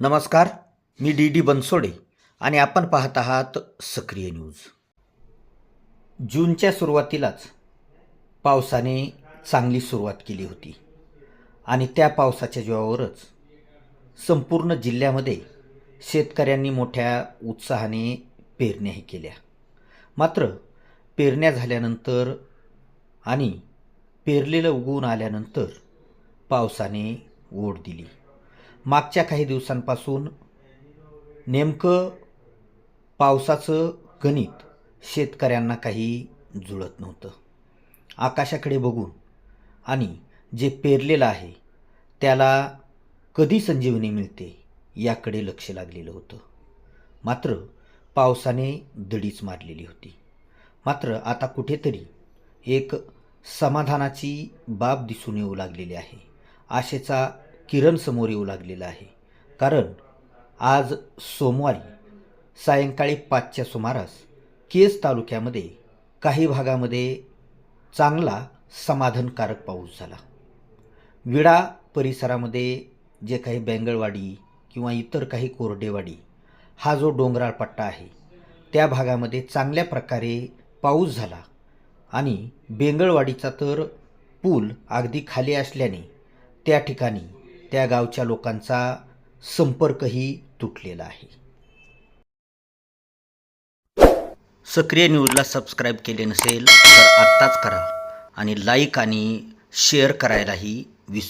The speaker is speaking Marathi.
नमस्कार मी डी डी बनसोडे आणि आपण पाहत आहात सक्रिय न्यूज. जूनच्या सुरुवातीलाच पावसाने चांगली सुरुवात केली होती आणि त्या पावसाच्या जीवावरच संपूर्ण जिल्ह्यामध्ये शेतकऱ्यांनी मोठ्या उत्साहाने पेरण्याही केल्या. मात्र पेरण्या झाल्यानंतर आणि पेरलेलं उगवून आल्यानंतर पावसाने ओढ दिली. मागच्या काही दिवसांपासून नेमकं पावसाचं गणित शेतकऱ्यांना काही जुळत नव्हतं. आकाशाकडे बघून आणि जे पेरलेलं आहे त्याला कधी संजीवनी मिळते याकडे लक्ष लागलेलं होतं. मात्र पावसाने दडीच मारलेली होती. मात्र आता कुठेतरी एक समाधानाची बाब दिसून येऊ लागलेली आहे. आशेचा किरण समोर येऊ लागलेला आहे. कारण आज सोमवारी सायंकाळी पाचच्या सुमारास केस तालुक्यामध्ये काही भागामध्ये चांगला समाधानकारक पाऊस झाला. विडा परिसरामध्ये जे काही बेंगळवाडी किंवा इतर काही कोरडेवाडी हा जो डोंगराळ पट्टा आहे त्या भागामध्ये चांगल्या प्रकारे पाऊस झाला आणि बेंगळवाडीचा तर पूल अगदी खाली असल्याने त्या ठिकाणी त्या गावच्या लोकांचा संपर्कही तुटलेला आहे. सक्रिय न्यूजला सबस्क्राईब केले नसेल तर आत्ताच करा आणि लाईक आणि शेअर करायलाही विसरू